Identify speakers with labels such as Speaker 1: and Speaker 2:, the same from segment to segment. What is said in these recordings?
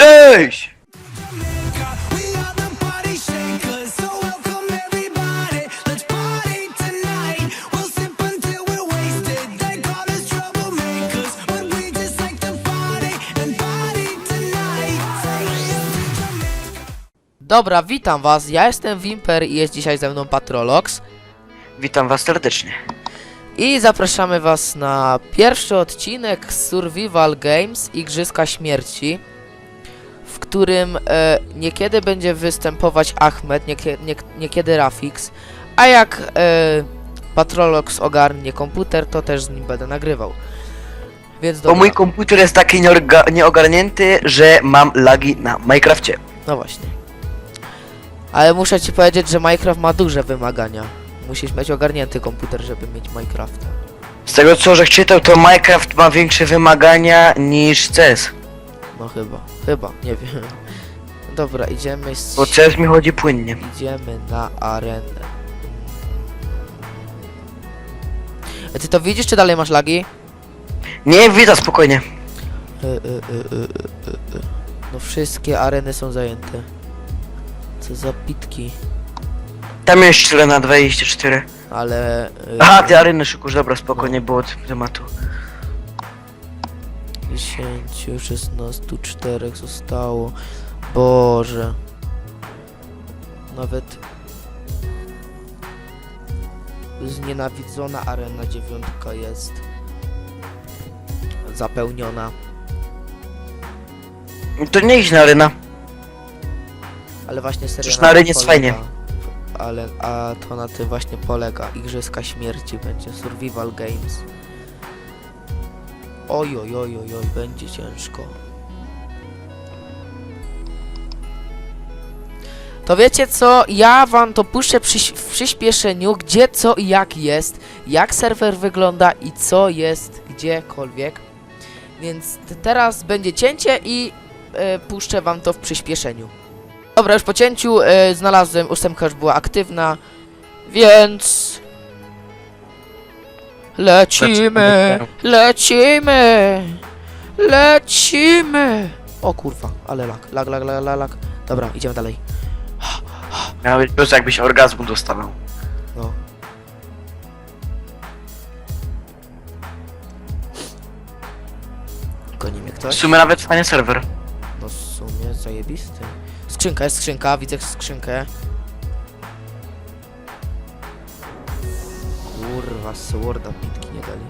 Speaker 1: Cześć!
Speaker 2: Dobra, witam was, ja jestem Wimper i jest dzisiaj ze mną Patrolox
Speaker 1: Witam was serdecznie.
Speaker 2: i zapraszamy was na pierwszy odcinek Survival Games Igrzyska Śmierci którym e, niekiedy będzie występować Ahmed, niekie, nie, niekiedy Rafix, a jak e, Patrolox ogarnie komputer, to też z nim będę nagrywał. Więc
Speaker 1: Bo
Speaker 2: dobra,
Speaker 1: mój komputer jest taki nieorga- nieogarnięty, że mam lagi na Minecrafcie.
Speaker 2: no właśnie. Ale muszę ci powiedzieć, że Minecraft ma duże wymagania. Musisz mieć ogarnięty komputer, żeby mieć Minecrafta.
Speaker 1: Z tego co że czytał, to Minecraft ma większe wymagania niż CS.
Speaker 2: No chyba, chyba, nie wiem. Dobra, idziemy z...
Speaker 1: Bo CS mi chodzi płynnie.
Speaker 2: Idziemy na arenę. A ty to widzisz, czy dalej masz lagi?
Speaker 1: Nie, widzę spokojnie.
Speaker 2: Y, y, y, y, y, y, y. No wszystkie areny są zajęte. Co za pitki.
Speaker 1: Tam jest 4 na 24.
Speaker 2: Ale... y,
Speaker 1: Aha, te areny szykusz, dobra, spokojnie było od tematu.
Speaker 2: 10, 16, 4 zostało. Boże. Nawet znienawidzona arena dziewiątka jest zapełniona.
Speaker 1: To nie idź na arena.
Speaker 2: Ale właśnie seria
Speaker 1: Przecież
Speaker 2: na
Speaker 1: na
Speaker 2: tym
Speaker 1: arenie jest
Speaker 2: polega.
Speaker 1: fajnie.
Speaker 2: Ale, a to na tym właśnie polega. Igrzyska śmierci będzie, survival games. Oj, oj, oj, oj, oj, będzie ciężko. To wiecie co, ja wam to puszczę przy, w przyspieszeniu, gdzie co i jak jest, jak serwer wygląda i co jest gdziekolwiek. Więc teraz będzie cięcie i e, puszczę wam to w przyspieszeniu. Dobra, już po cięciu e, znalazłem, ósemka już była aktywna, więc... Lecimy, lecimy, lecimy. O kurwa, ale lag, lag, lag, lag, lag, lag. Dobra, idziemy dalej.
Speaker 1: Miał być plus jakbyś orgazmu dostawał.
Speaker 2: No. Goni mnie
Speaker 1: W
Speaker 2: ktoś?
Speaker 1: sumie nawet fajny serwer.
Speaker 2: No w sumie zajebisty. Skrzynka, jest skrzynka, widzę skrzynkę. Kurwa, sworda pitki nie dali.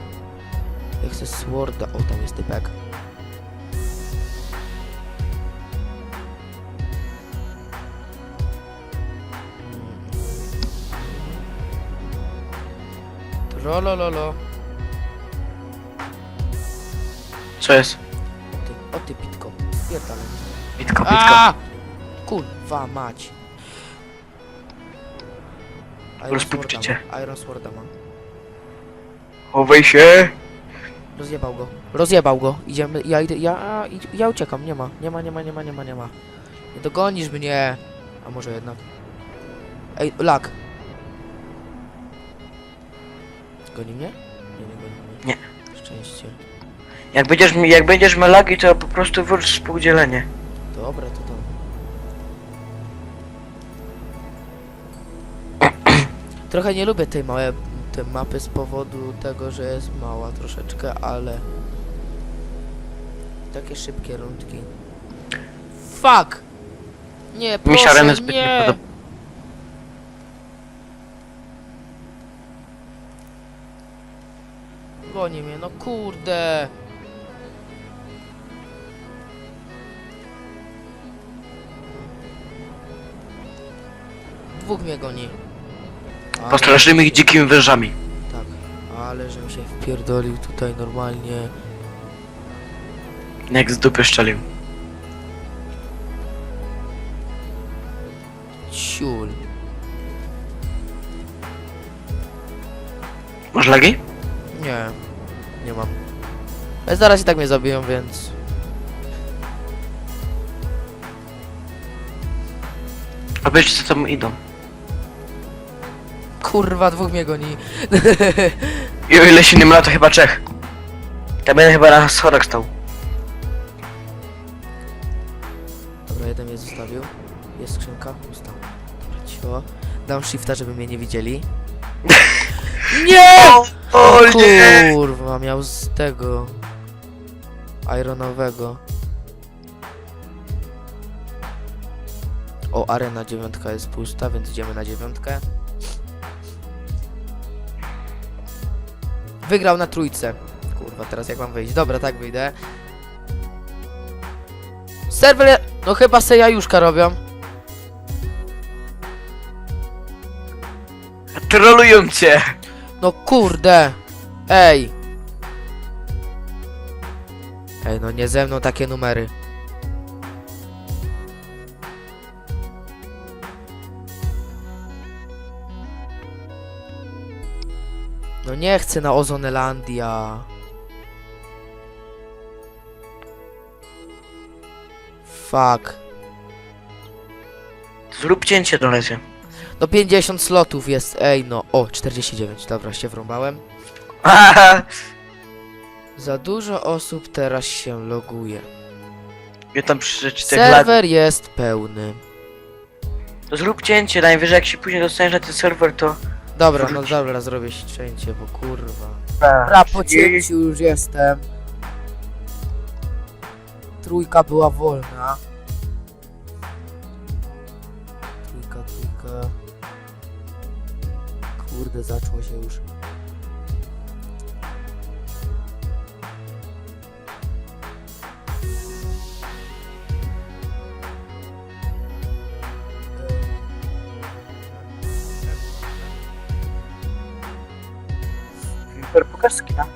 Speaker 2: Jak chcę sworda, o tam jest typek. Trolololo.
Speaker 1: Co jest?
Speaker 2: O ty, o ty pitko. Pierdalaj.
Speaker 1: Witka, witka.
Speaker 2: A! Kurwa mać. Iron
Speaker 1: Rozpupczycie.
Speaker 2: Sworda Iron Sworda ma.
Speaker 1: Chowaj się!
Speaker 2: Rozjebał go. Rozjebał go. Idziemy, ja idę, ja, ja uciekam. Nie ma, nie ma, nie ma, nie ma, nie ma, nie ma. Nie dogonisz mnie. A może jednak. Ej, lag. Goni mnie? Nie, nie goni mnie.
Speaker 1: Nie.
Speaker 2: Szczęście.
Speaker 1: Jak będziesz, mi- jak będziesz miał lagi, to po prostu wróć współdzielenie.
Speaker 2: Dobra, to to. Trochę nie lubię tej małej tej mapy z powodu tego, że jest mała troszeczkę, ale takie szybkie rundki. Fuck! Nie,
Speaker 1: Mi się
Speaker 2: proszę,
Speaker 1: areny zbyt nie
Speaker 2: nie!
Speaker 1: podoba.
Speaker 2: Goni mnie, no kurde! Dwóch mnie goni. Ale-
Speaker 1: Postraszymy ich dzikimi wężami.
Speaker 2: Tak, ale żem się wpierdolił tutaj normalnie.
Speaker 1: Jak z dupy szczelił.
Speaker 2: Ciul.
Speaker 1: Masz lagi?
Speaker 2: Nie, nie mam. Ale zaraz i tak mnie zabiją, więc...
Speaker 1: A wiecie co tam idą?
Speaker 2: Kurwa, dwóch mnie goni.
Speaker 1: I o ile się nie mylę, to chyba Czech. Tam jeden chyba na schodach stał.
Speaker 2: jeden mnie zostawił. Jest skrzynka? Pusta. Dobra, cicho. Dam shifta, żeby mnie nie widzieli. Nie!
Speaker 1: O nie!
Speaker 2: Kurwa, miał z tego... Ironowego. O, arena dziewiątka jest pusta, więc idziemy na dziewiątkę. Wygrał na trójce. Kurwa, teraz jak mam wyjść? Dobra, tak wyjdę. Serwer... No chyba se jajuszka robią.
Speaker 1: Trolują cię!
Speaker 2: No kurde! Ej! Ej, no nie ze mną takie numery. No nie chcę na Ozonelandia. Fuck.
Speaker 1: Zrób cięcie do lesie.
Speaker 2: No 50 slotów jest, ej no. O, 49, dobra, się wrąbałem. Za dużo osób teraz się loguje.
Speaker 1: Ja tam przeczytać lat.
Speaker 2: Serwer jest pełny.
Speaker 1: Zrób cięcie, najwyżej jak się później dostaniesz na ten serwer, to...
Speaker 2: Dobra, no dobra, zrobię cięcie, bo kurwa. Dobra, po cięciu już jestem. Trójka była wolna. Trójka, trójka. Kurde, zaczło się już.
Speaker 1: Покажи скида.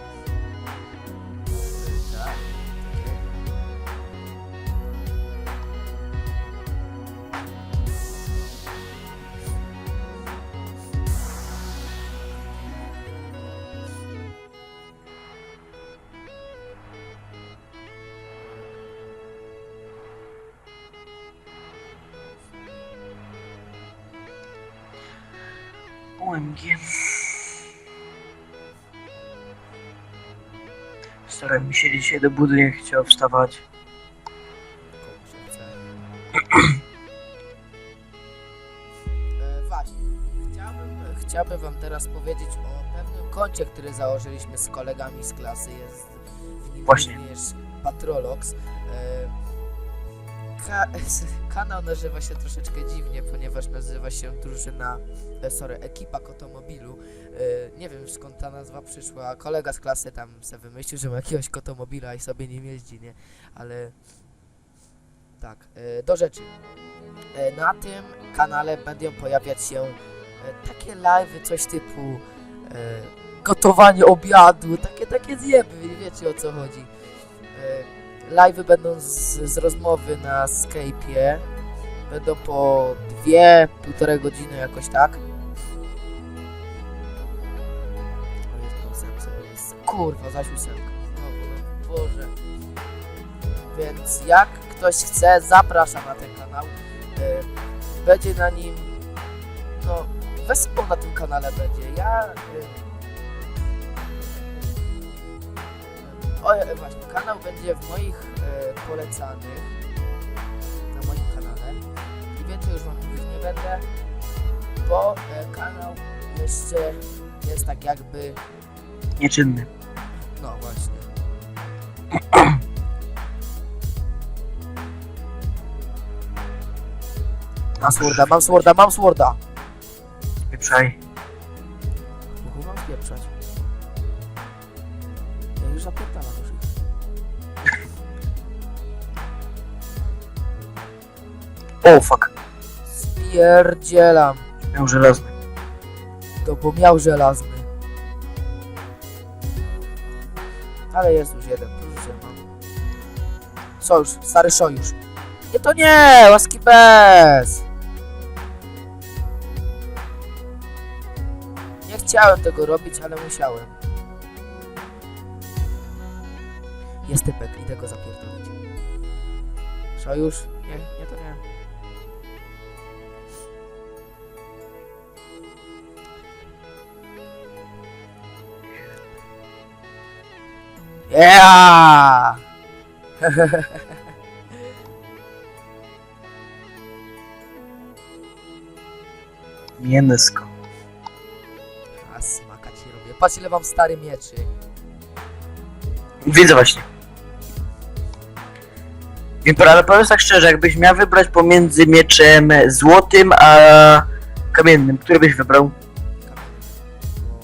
Speaker 1: Stary mi się dzisiaj do budy nie chciał wstawać.
Speaker 2: E, właśnie, chciałbym, chciałbym wam teraz powiedzieć o pewnym koncie, który założyliśmy z kolegami z klasy. Jest w nim
Speaker 1: Właśnie.
Speaker 2: również Patrolox. E, ka kanał nazywa się troszeczkę dziwnie, ponieważ nazywa się drużyna, e, sorry, ekipa Kotomobilu. E, nie wiem skąd ta nazwa przyszła. Kolega z klasy tam sobie wymyślił, że ma jakiegoś Kotomobila i sobie nim jeździ, nie? Ale tak, e, do rzeczy. Na tym kanale będą pojawiać się takie live'y, coś typu gotowanie obiadu, takie takie zjeby, wiecie o co chodzi. E, live'y będą z, z rozmowy na Skype'ie, będą po dwie, półtorej godziny jakoś tak. Kurwa, zaś ósemka. Znowu, no Boże. Więc jak ktoś chce, zapraszam na ten kanał. E, będzie na nim, no, wespół na tym kanale będzie. Ja. O, e, właśnie, kanał będzie w moich e, polecanych na moim kanale. I więcej już wam mówić nie będę, bo e, kanał jeszcze jest tak jakby,
Speaker 1: Nieczynny.
Speaker 2: no właśnie. Mam sworda, mam sworda, mam sworda!
Speaker 1: Pieprzaj. O, fuck.
Speaker 2: Spierdzielam.
Speaker 1: Miał żelazny.
Speaker 2: To bo miał żelazny. Ale jest już jeden, że mam. Sojusz, stary sojusz. Nie to nie, łaski bez. Nie chciałem tego robić, ale musiałem. Jest typek, idę go zapierdolić. Sojusz? Nie, nie to nie. Yeah!
Speaker 1: Mięsko.
Speaker 2: A smaka ci robię. Patrz ile mam stary mieczy.
Speaker 1: Widzę właśnie. Impera, ale powiem tak szczerze, jakbyś miał wybrać pomiędzy mieczem złotym a kamiennym, który byś wybrał?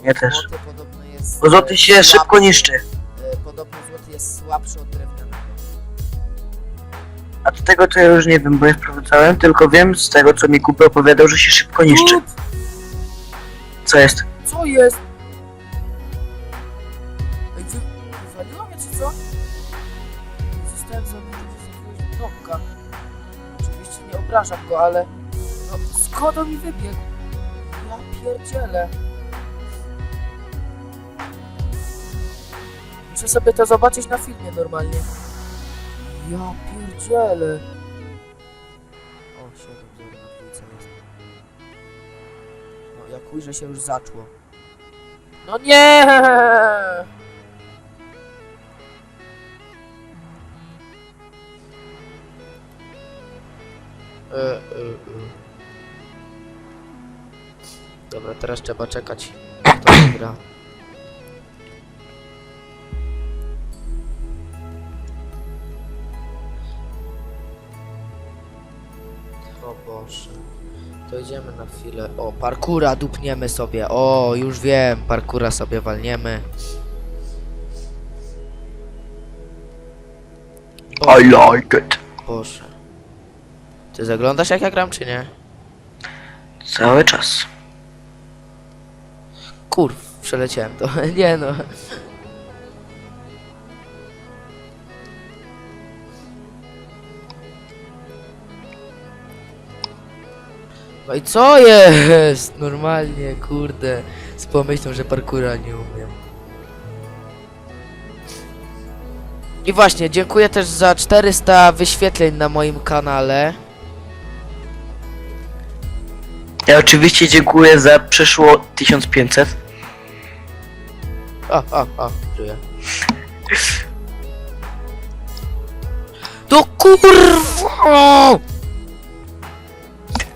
Speaker 1: Ja też. Bo złoty się szybko niszczy.
Speaker 2: Jest słabszy od drewnianego.
Speaker 1: A do tego to ja już nie wiem, bo ja sprawdzałem, tylko wiem z tego co mi kupy opowiadał, że się szybko niszczy. Co jest?
Speaker 2: Co jest? Ej, wy... wywaliło mnie czy co? Zostałem zabity przez jakiegoś domka. Oczywiście nie obrażam go, ale... No, skąd on mi wybiegł? Ja pierdzielę. Muszę sobie to zobaczyć na filmie normalnie. Ja pierdzielę. O, 7 0 na dwójce jest. No, jak ujrzę się już zaczło. No nie! E, e, e. Dobra, teraz trzeba czekać. Kto wygra. Boże. To idziemy na chwilę. O, parkura dupniemy sobie. O, już wiem, parkura sobie walniemy. O,
Speaker 1: I like it.
Speaker 2: Boże. Ty zaglądasz jak ja gram, czy nie?
Speaker 1: Cały czas.
Speaker 2: Kurw, przeleciałem to. nie no. No i co jest? Normalnie, kurde. Z pomyślą, że parkura nie umiem. I właśnie, dziękuję też za 400 wyświetleń na moim kanale.
Speaker 1: Ja oczywiście dziękuję za przeszło 1500.
Speaker 2: A, a, a, żyję. To kurwa!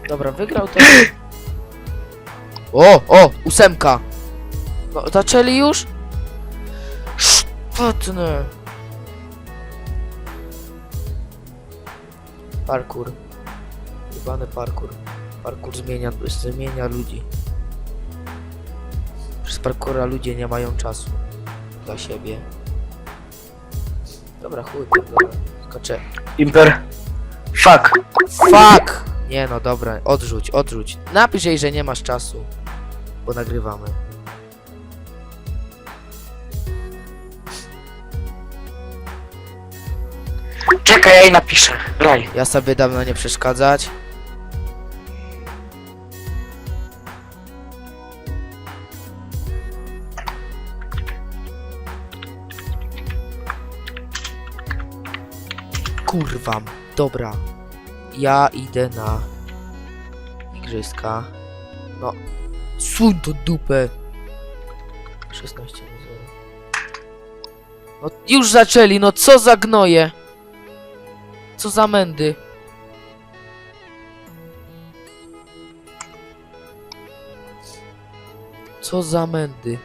Speaker 2: Dobra, wygrał to. O, o, ósemka. No, zaczęli już? Szpatne. Parkour. Jebany parkour. Parkour zmienia, zmienia ludzi. Przez parkoura ludzie nie mają czasu dla siebie. Dobra, chuj, dobra, skoczę.
Speaker 1: Imper. Fuck.
Speaker 2: Fuck! Nie no, dobra, odrzuć, odrzuć. Napisz jej, że nie masz czasu, bo nagrywamy.
Speaker 1: Czekaj, ja jej napiszę. Raj.
Speaker 2: Ja sobie dawno nie przeszkadzać. Kurwa, dobra. Ja idę na igrzyska. No, suń to dupę. 16 do 0. No już zaczęli, no co za gnoje. Co za mędy. Co za mędy.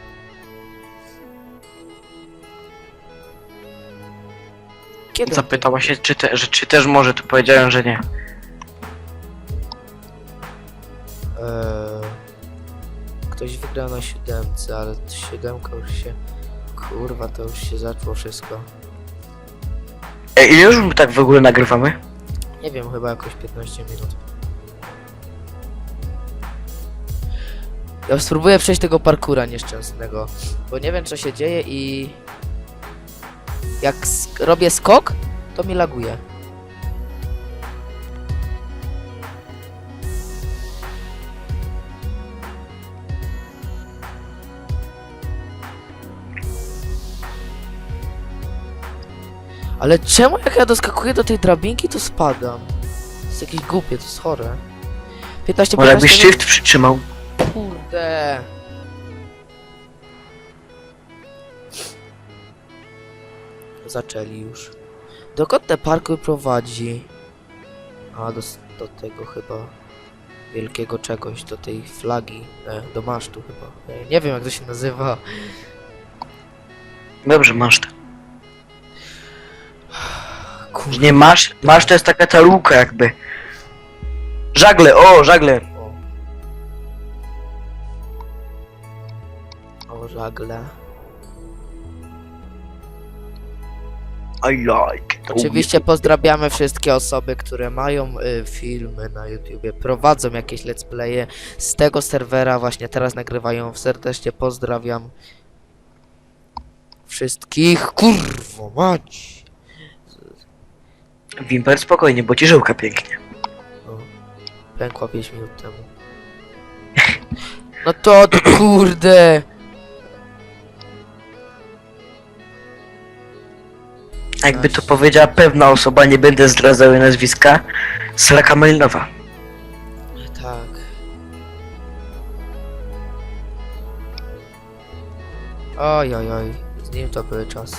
Speaker 2: Kiedy?
Speaker 1: Zapytała się, czy, te, że, czy też może, to powiedziałem, że nie.
Speaker 2: Eee, ktoś wygrał na siódemce, ale siódemka już się... Kurwa, to już się zaczło wszystko.
Speaker 1: Ej, ile już my tak w ogóle nagrywamy?
Speaker 2: Nie wiem, chyba jakoś 15 minut. Ja spróbuję przejść tego parkura nieszczęsnego, bo nie wiem co się dzieje i... Jak robię skok, to mi laguje. Ale czemu jak ja doskakuję do tej drabinki, to spadam? To jest jakieś głupie, to jest chore. 15
Speaker 1: Może jakbyś
Speaker 2: 15
Speaker 1: shift przytrzymał.
Speaker 2: Kurde. Zaczęli już. Dokąd ten parkour prowadzi? A, do, do tego chyba. wielkiego czegoś, do tej flagi, e, do masztu chyba. E, nie wiem jak to się nazywa.
Speaker 1: Dobrze, masz to.
Speaker 2: Kurde.
Speaker 1: Nie masz, masz to jest taka ta luka jakby. Żagle, o, żagle.
Speaker 2: O, żagle.
Speaker 1: I like.
Speaker 2: Oczywiście pozdrawiamy wszystkie osoby, które mają y, filmy na YouTubie, prowadzą jakieś let's playe z tego serwera, właśnie teraz nagrywają. Serdecznie pozdrawiam wszystkich. Kurwo mać!
Speaker 1: Wimper spokojnie, bo ci żyłka pięknie.
Speaker 2: Pękła 5 minut temu. No to ty kurde!
Speaker 1: Jakby to powiedziała pewna osoba, nie będę zdradzał jej nazwiska, Sraka Melinowa.
Speaker 2: Tak. Oj, oj, oj. Z nim to były czasy.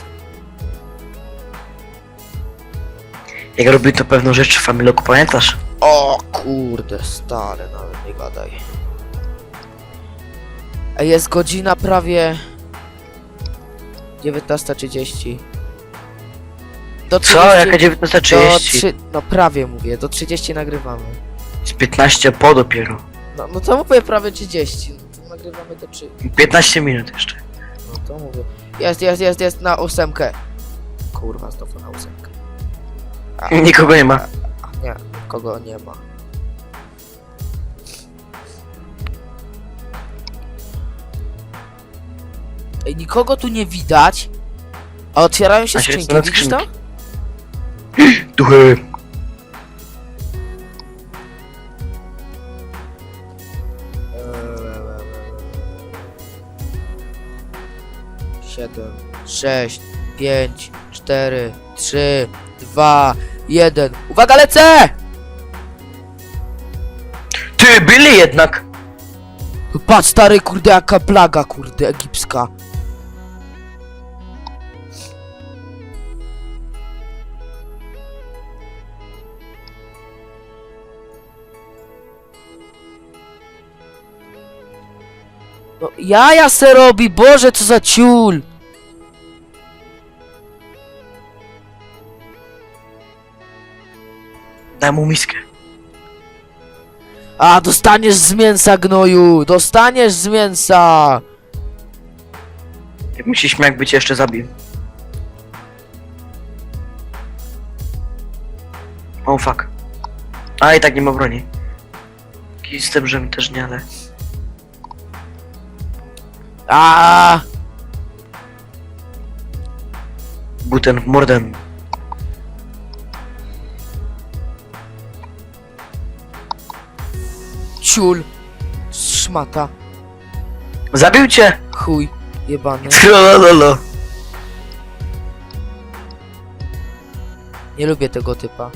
Speaker 1: Jak robi to pewną rzecz w Familoku, pamiętasz?
Speaker 2: O kurde, stary, nawet nie gadaj. Ej, jest godzina prawie 19.30. Do
Speaker 1: Co? Jaka
Speaker 2: do
Speaker 1: 19.30?
Speaker 2: 3, no prawie mówię, do 30 nagrywamy.
Speaker 1: Z 15 po dopiero.
Speaker 2: No, no to mówię prawie 30, no to nagrywamy do 3.
Speaker 1: 15 minut jeszcze.
Speaker 2: No to mówię. Jest, jest, jest, jest na ósemkę. Kurwa, znowu na ósemkę.
Speaker 1: Nikogo nie ma.
Speaker 2: A nie, kogo nie ma. Ej, nikogo tu nie widać. A otwierają się
Speaker 1: A się
Speaker 2: skrzynki,
Speaker 1: na
Speaker 2: widzisz to?
Speaker 1: skrzynki. Duchy.
Speaker 2: Siedem, sześć, pięć, cztery, trzy, dwa, jeden. Uwaga, lecę!
Speaker 1: Ty, byli jednak!
Speaker 2: Patrz, stary, kurde, jaka plaga, kurde, egipska. No, jaja se robi, Boże, co za ciul!
Speaker 1: Daj mu miskę.
Speaker 2: A, dostaniesz z mięsa, gnoju! Dostaniesz z mięsa!
Speaker 1: Jak mi się śmiał, jakby cię jeszcze zabił. Oh, fuck. A i tak nie ma broni. Jakiś z tym, że też nie, ale...
Speaker 2: A,
Speaker 1: Guten Morden.
Speaker 2: ciul! Szmata.
Speaker 1: Zabił cię!
Speaker 2: Chuj, jebany.
Speaker 1: Trollolo.
Speaker 2: Nie lubię tego typa.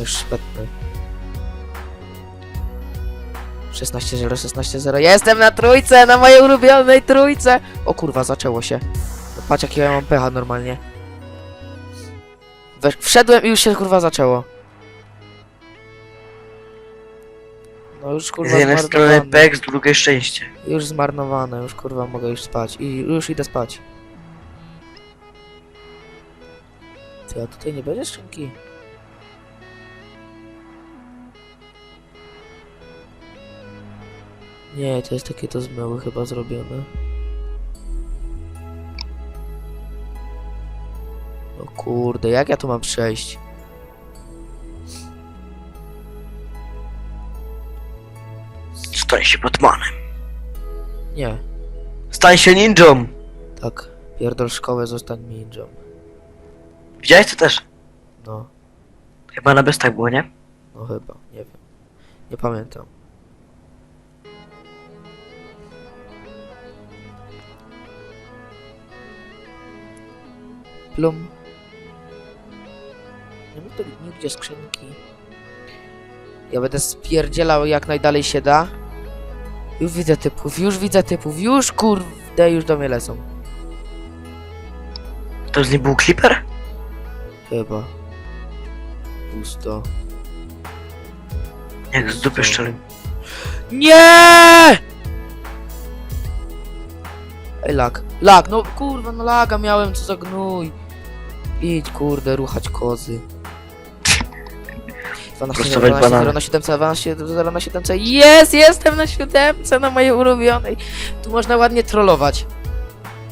Speaker 2: Już szpetny. 16-0, 16-0. Jestem na trójce, na mojej ulubionej trójce! O kurwa, zaczęło się. No, patrz jakiego ja mam pecha normalnie. Wszedłem i już się kurwa zaczęło. No już kurwa
Speaker 1: Z jednej strony
Speaker 2: zmarnowane.
Speaker 1: pek, z drugiej szczęście.
Speaker 2: Już zmarnowane, już kurwa mogę już spać. I już idę spać. Ty, a tutaj nie będzie skrzynki? Nie, to jest takie to zmyły chyba zrobione. O kurde, jak ja tu mam przejść?
Speaker 1: Stań się Batmanem.
Speaker 2: Nie,
Speaker 1: Stań się ninją!
Speaker 2: tak. Pierdol szkołę, zostań ninją.
Speaker 1: Widziałeś to też?
Speaker 2: No,
Speaker 1: Chyba na bestach było, nie?
Speaker 2: no chyba, nie wiem. Nie pamiętam. Plum. Nie ma tu nigdzie skrzynki. Ja będę spierdzielał jak najdalej się da. Już widzę typów, już widzę typów, już kurde, już do mnie lecą.
Speaker 1: To z nim był Clipper?
Speaker 2: Chyba. Pusto.
Speaker 1: Jak z dupy szczelin.
Speaker 2: Nie! Ej, lag. Lag, no kurwa, no laga miałem, co za gnój. Idź, kurde, ruchać kozy. 12,
Speaker 1: Prostować
Speaker 2: 12, 0
Speaker 1: banany.
Speaker 2: na 7, 12, 0 na 7, jest, jestem na 7, na mojej ulubionej. Tu można ładnie trollować.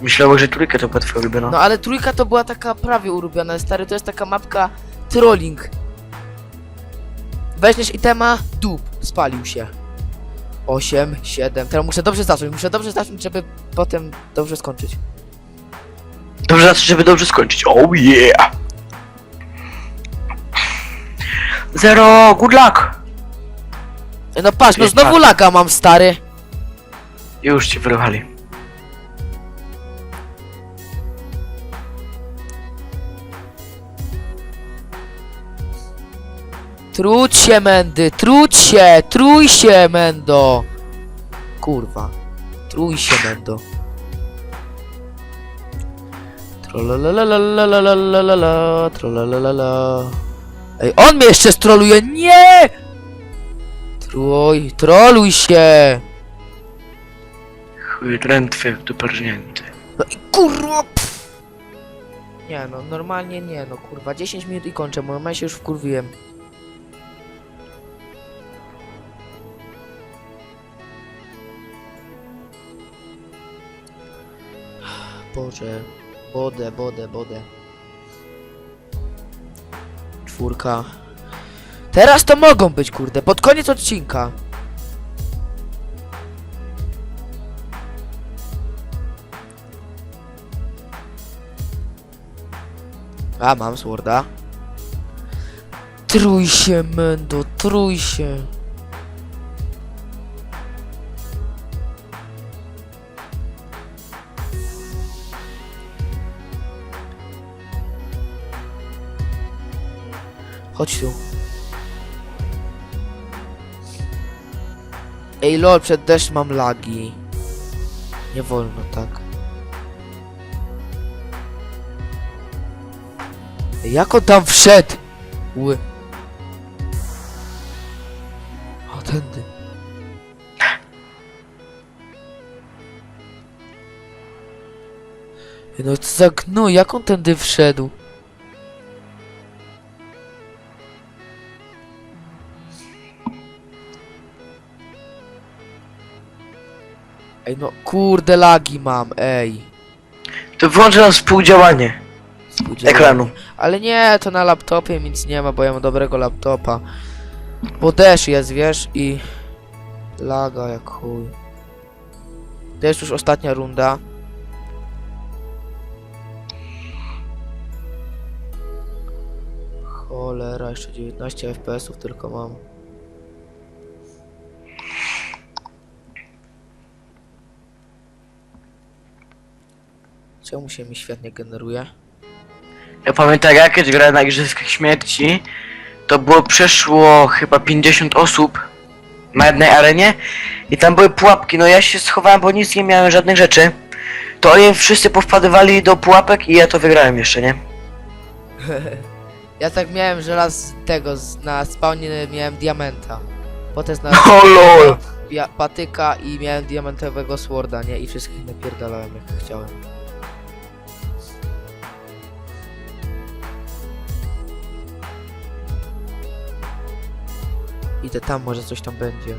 Speaker 1: Myślałem, że trójkę to była twoja ulubiona.
Speaker 2: No ale trójka to była taka prawie ulubiona, stary, to jest taka mapka trolling. Weźmiesz itema, dup, spalił się. 8, 7, teraz muszę dobrze zacząć, muszę dobrze zacząć, żeby potem dobrze skończyć.
Speaker 1: Dobrze żeby dobrze skończyć. Oh yeah! Zero, good luck!
Speaker 2: No patrz, no znowu
Speaker 1: tak.
Speaker 2: laga mam, stary.
Speaker 1: Już ci wyruchali.
Speaker 2: Truć się, Mendy, truć się, trój się, Mendo. Kurwa, trój się, Mendo. Trolalalalalalalala, trolalalala. Ej, on mnie jeszcze stroluje, nie! Trój, troluj się!
Speaker 1: Chuj drętwy, duperżnięty.
Speaker 2: No i kurwa! Nie no, normalnie nie no, kurwa, 10 minut i kończę, bo ja się już wkurwiłem. Boże, bodę, bodę, bodę. Czwórka. Teraz to mogą być, kurde, pod koniec odcinka. A, mam sworda. Trój się, Mendo, trój się. Chodź tu. Ej lol, przed deszcz mam lagi. Nie wolno tak. Ej, Jak on tam wszedł? Ły. O, tędy. No co za gnój, jak on tędy wszedł? Ej no, kurde lagi mam, ej.
Speaker 1: To wyłączy nam współdziałanie
Speaker 2: Współdziałanie.
Speaker 1: ekranu.
Speaker 2: Ale nie, to na laptopie nic nie ma, bo ja mam dobrego laptopa. Bo deszcz jest, wiesz, i... Laga jak chuj. To jest już ostatnia runda. Cholera, jeszcze 19 FPS-ów tylko mam. Czemu się mi świetnie generuje?
Speaker 1: Ja pamiętam, jak kiedyś grałem na Igrzyskach Śmierci, to było przeszło chyba 50 osób na jednej arenie i tam były pułapki, no ja się schowałem, bo nic nie miałem, żadnych rzeczy. To oni wszyscy powpadywali do pułapek i ja to wygrałem jeszcze, nie?
Speaker 2: Ja tak miałem, że raz tego z, na spawnie miałem diamenta. Potem na
Speaker 1: O lol!
Speaker 2: ja, patyka i miałem diamentowego sworda, nie? I wszystkich napierdalałem jak chciałem. Idę tam, może coś tam będzie.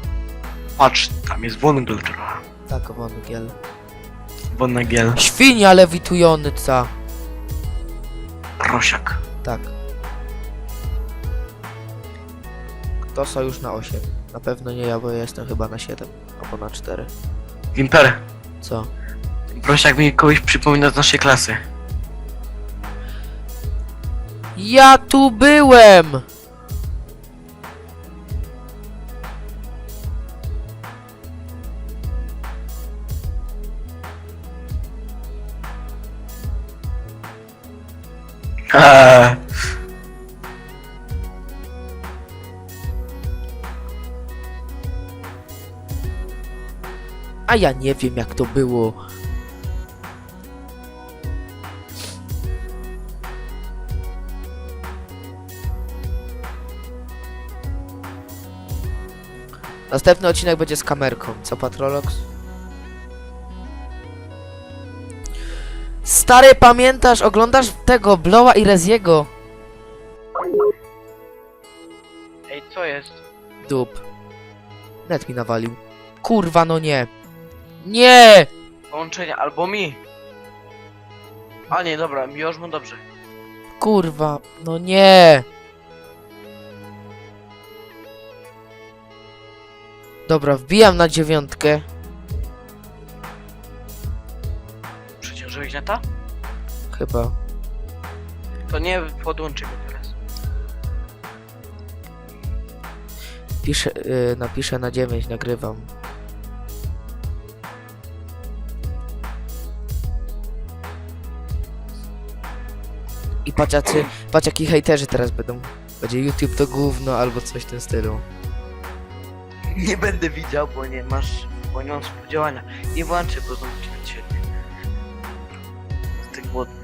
Speaker 1: Patrz, tam jest wągiel trochę.
Speaker 2: Tak, wągiel.
Speaker 1: Wągiel.
Speaker 2: Świnia lewitująca!
Speaker 1: Prosiak.
Speaker 2: Tak. To są już na 8. Na pewno nie ja, bo ja jestem chyba na 7 albo na 4.
Speaker 1: Wimper.
Speaker 2: Co?
Speaker 1: Prosiak mi kogoś przypomina z naszej klasy.
Speaker 2: Ja tu byłem! A ja nie wiem jak to było. Następny odcinek będzie z kamerką. Co, Patrolox? Stary, pamiętasz, oglądasz tego Blowa i Reziego?
Speaker 1: Ej, co jest?
Speaker 2: Dup. Net mi nawalił. Kurwa, no nie. Nie!
Speaker 1: Połączenie albo mi. A nie, dobra, mi już mu dobrze.
Speaker 2: Kurwa, no nie! Dobra, wbijam na dziewiątkę.
Speaker 1: Przeciążyłeś neta?
Speaker 2: Chyba.
Speaker 1: To nie podłączy go teraz.
Speaker 2: Piszę, yy, napiszę na 9, nagrywam. I patrz, jacy, patrz jaki hejterzy teraz będą. Będzie YouTube to gówno albo coś w tym stylu.
Speaker 1: Nie będę widział, bo nie masz, bo nie mam współdziałania. Nie włączę, bo znowu ci świetnie. Ty głodny.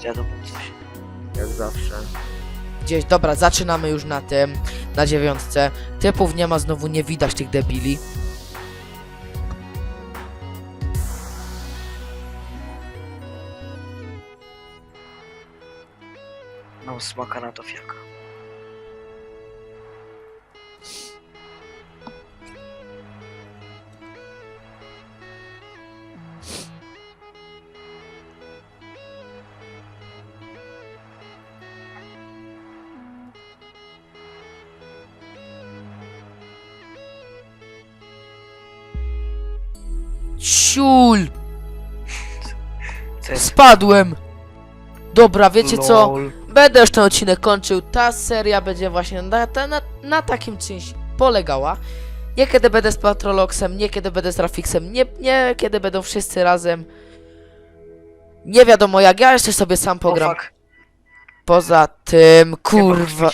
Speaker 1: Zjadł coś. Jak zawsze.
Speaker 2: Gdzieś, dobra, zaczynamy już na tym, na dziewiątce. Typów nie ma, znowu nie widać tych debili.
Speaker 1: Smaka na to fiaka.
Speaker 2: Ciul!
Speaker 1: Co jest?
Speaker 2: Spadłem! Dobra, wiecie co?
Speaker 1: Lol.
Speaker 2: Będę już ten odcinek kończył. Ta seria będzie właśnie na, na, na, takim czymś polegała. Nie kiedy będę z Patroloxem, nie kiedy będę z Rafixem, nie, nie kiedy będą wszyscy razem. Nie wiadomo jak, ja jeszcze sobie sam pogram.
Speaker 1: O, fuck.
Speaker 2: Poza tym,
Speaker 1: Kurwa.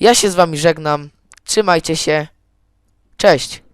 Speaker 2: Ja się z wami żegnam. Trzymajcie się. Cześć.